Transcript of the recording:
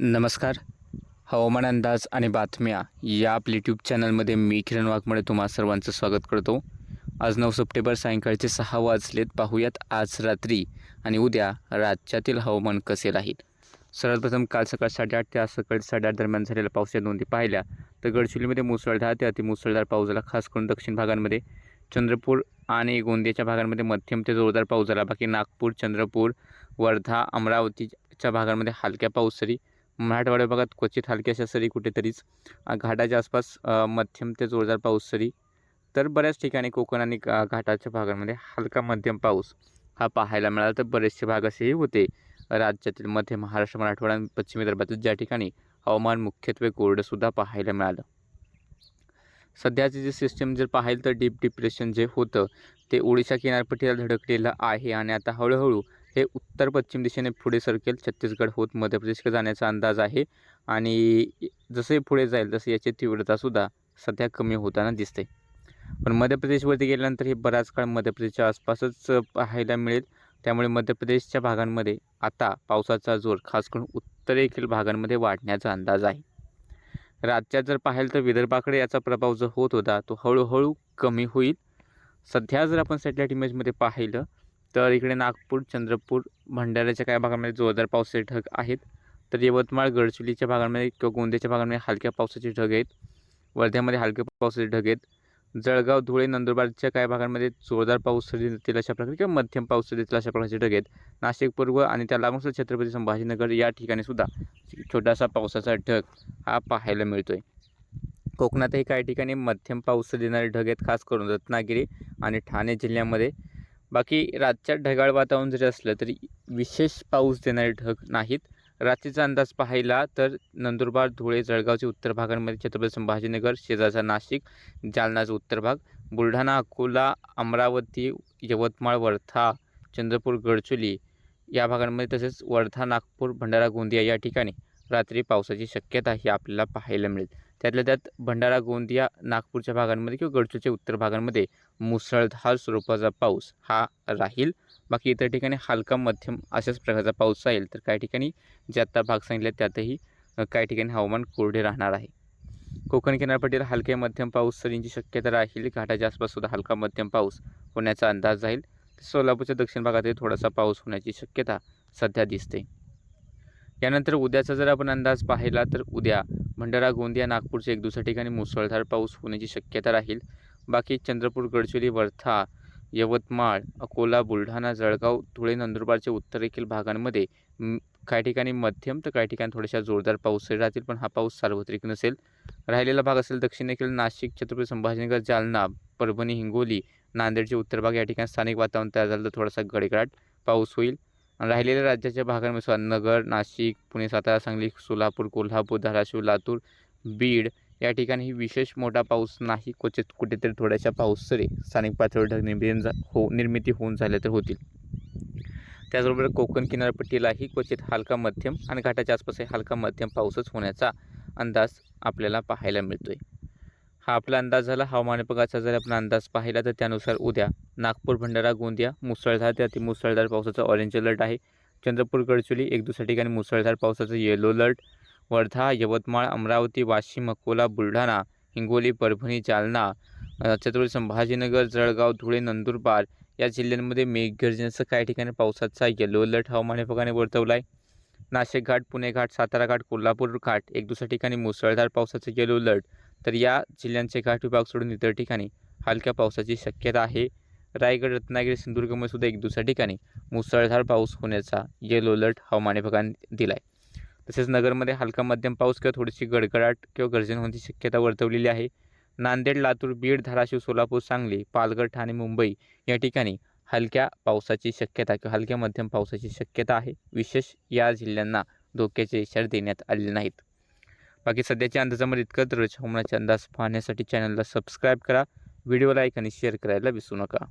नमस्कार. हवामान अंदाज आणि बातम्या या आपल्या यूट्यूब चॅनलमध्ये मी किरण वाघमळे तुम्हा सर्वांचं स्वागत करतो. आज नऊ सप्टेंबर सायंकाळचे सहा वाजलेत. पाहूयात आज रात्री आणि उद्या राज्यातील हवामान कसे राहील. सर्वप्रथम काल सकाळ साडेआठ ते आज सकाळी साडेआठ दरम्यान झालेल्या पावसाच्या नोंदी पाहिल्या तर गडचिरोलीमध्ये मुसळधार ते अतिमुसळधार पाऊस झाला. खास करून दक्षिण भागांमध्ये चंद्रपूर आणि गोंदियाच्या भागांमध्ये मध्यम ते जोरदार पाऊस झाला. बाकी नागपूर चंद्रपूर वर्धा अमरावतीच्या भागांमध्ये हलक्या पाऊस सरी मराठवाड्या भागात क्वचित हलक्याशा सरी कुठेतरीच घाटाच्या आसपास मध्यम ते जोरदार पाऊस सरी. तर बऱ्याच ठिकाणी कोकण आणि घाटाच्या भागांमध्ये हलका मध्यम पाऊस हा पाहायला मिळाला. तर बरेचसे भाग असेही होते. राज्यातील मध्य महाराष्ट्र मराठवाडा आणि पश्चिम विदर्भातील ज्या ठिकाणी हवामान मुख्यत्वे कोरडंसुद्धा पाहायला मिळालं. सध्याचे जे सिस्टम जर पाहिलं तर डीप डिप्रेशन जे होतं ते ओडिशा किनारपट्टीला धडकलेलं आहे आणि आता हळूहळू हे उत्तर पश्चिम दिशेने पुढे सरकेल. छत्तीसगड होत मध्य प्रदेशकडे जाण्याचा अंदाज आहे. आणि जसे पुढे जाईल तसे याची तीव्रतासुद्धा सध्या कमी होताना दिसते. पण मध्य प्रदेशवरती गेल्यानंतर हे बराच काळ मध्य प्रदेशच्या आसपासच पाहायला मिळेल. त्यामुळे मध्य प्रदेशच्या भागांमध्ये आता पावसाचा जोर खास करून उत्तरेखील भागांमध्ये वाढण्याचा अंदाज आहे. राज्यात जर पाहिलं तर विदर्भाकडे याचा प्रभाव जो होत होता तो हळूहळू कमी होईल. सध्या जर आपण सॅटेलाईट इमेजमध्ये पाहिलं तर इकडे नागपूर चंद्रपूर भंडाऱ्याच्या काही भागामध्ये जोरदार पावसाचे ढग आहेत. तर यवतमाळ गडचिरोलीच्या भागांमध्ये किंवा गोंदियाच्या भागांमध्ये हलक्या पावसाचे ढग आहेत. वर्ध्यामध्ये हलक्या पावसाचे ढग आहेत. जळगाव धुळे नंदुरबारच्या काही भागांमध्ये जोरदार पाऊस देतील अशा प्रकारे किंवा मध्यम पाऊस देतील अशा प्रकारचे ढग आहेत. नाशिक पूर्व आणि त्या लागून सुद्धा छत्रपती संभाजीनगर या ठिकाणी सुद्धा छोटासा पावसाचा ढग हा पाहायला मिळतो आहे कोकणातही काही ठिकाणी मध्यम पाऊस देणारे ढग आहेत खास करून रत्नागिरी आणि ठाणे जिल्ह्यामध्ये. बाकी रातच्या ढगाळ वातावरण जरी असलं तरी विशेष पाऊस देणारे ढग नाहीत. रात्रीचा अंदाज पाहिला तर नंदुरबार धुळे जळगावचे उत्तर भागांमध्ये छत्रपती संभाजीनगर शेजारचा नाशिक जालनाचा उत्तर भाग बुलढाणा अकोला अमरावती यवतमाळ वर्धा चंद्रपूर गडचोली या भागांमध्ये तसेच वर्धा नागपूर भंडारा गोंदिया या ठिकाणी रात्री पावसाची शक्यता ही आपल्याला पाहायला मिळेल. त्यातल्या त्यात भंडारा गोंदिया नागपूरच्या भागांमध्ये किंवा गडचूरच्या उत्तर भागांमध्ये मुसळधार स्वरूपाचा पाऊस हा राहील. बाकी इतर ठिकाणी हलका मध्यम अशाच प्रकारचा पाऊस राहील. तर काही ठिकाणी जे आत्ता भाग सांगितले त्यातही काही ठिकाणी हवामान कोरडे राहणार आहे. कोकण किनारपट्टीला हलके मध्यम पाऊस सरींची शक्यता राहील. घाटाच्या आसपास सुद्धा हलका मध्यम पाऊस होण्याचा अंदाज राहील. सोलापूरच्या दक्षिण भागातही थोडासा पाऊस होण्याची शक्यता सध्या दिसते. यानंतर उद्याचा जर आपण अंदाज पाहिला तर उद्या भंडारा गोंदिया नागपूरच्या एक दुसऱ्या ठिकाणी मुसळधार पाऊस होण्याची शक्यता राहील. बाकी चंद्रपूर गडचिरोली वर्धा यवतमाळ अकोला बुलढाणा जळगाव धुळे नंदुरबारच्या उत्तरेखील भागांमध्ये काही ठिकाणी मध्यम तर काही ठिकाणी थोड्याशा जोरदार पाऊस राहतील पण हा पाऊस सार्वत्रिक नसेल. राहिलेला भाग असेल दक्षिणेकडील नाशिक छत्रपती संभाजीनगर जालना परभणी हिंगोली नांदेडचे उत्तर भाग या ठिकाणी स्थानिक वातावरण तयार झालं तर थोडासा गडगडाट पाऊस होईल. राहिलेल्या राज्याच्या भागांमध्ये नगर नाशिक पुणे सातारा सांगली सोलापूर कोल्हापूर धाराशिव लातूर बीड या ठिकाणी विशेष मोठा पाऊस नाही. क्वचित कुठेतरी थोड्याशा पाऊस तरी स्थानिक पातळीवर निर्मिती जा- हो निर्मिती होऊन झाल्या तर होतील. त्याचबरोबर कोकण किनारपट्टीलाही क्वचित हलका मध्यम आणि घाटाच्या आसपासही हलका मध्यम पाऊसच होण्याचा अंदाज आपल्याला पाहायला मिळतो आहे हा आपला अंदाज झाला. हवामान विभागाचा जर आपण अंदाज पाहिला तर त्यानुसार उद्या नागपूर भंडारा गोंदिया मुसळधार ते अतिमुसळधार पावसाचा ऑरेंज अलर्ट आहे. चंद्रपूर गडचिरोली एक दुसऱ्या ठिकाणी मुसळधार पावसाचं येलो अलर्ट वर्धा यवतमाळ अमरावती वाशिम अकोला बुलढाणा हिंगोली परभणी जालना छत्रपती संभाजीनगर जळगाव धुळे नंदुरबार या जिल्ह्यांमध्ये मेघगर्जनेसह काही ठिकाणी पावसाचा येलो अलर्ट हवामान विभागाने वर्तवला आहे नाशिक घाट पुणे घाट सातारा घाट कोल्हापूर घाट एक दुसऱ्या ठिकाणी मुसळधार पावसाचा येलो अलर्ट तर या जिल्ह्यांचे घाट विभाग सोडून इतर ठिकाणी हलक्या पावसाची शक्यता आहे. रायगड रत्नागिरी सिंधुदुर्गमध्ये सुद्धा एक दुसऱ्या ठिकाणी मुसळधार पाऊस होण्याचा येलो अलर्ट हवामान विभागाने दिला आहे तसेच नगरमध्ये हलका मध्यम पाऊस किंवा थोडीशी गडगडाट किंवा गर्जन होण्याची शक्यता वर्तवलेली आहे. नांदेड लातूर बीड धाराशिव सोलापूर सांगली पालघर ठाणे मुंबई या ठिकाणी हलक्या पावसाची शक्यता किंवा हलक्या मध्यम पावसाची शक्यता आहे. विशेष या जिल्ह्यांना धोक्याचे इशारे देण्यात आलेले नाहीत. बाकी सध्याच्या अंदाजामध्ये इतकं दररोज हवामानाचे अंदाज पाहण्यासाठी चॅनलला सबस्क्राईब करा. व्हिडिओ लाईक आणि शेअर करायला विसरू नका.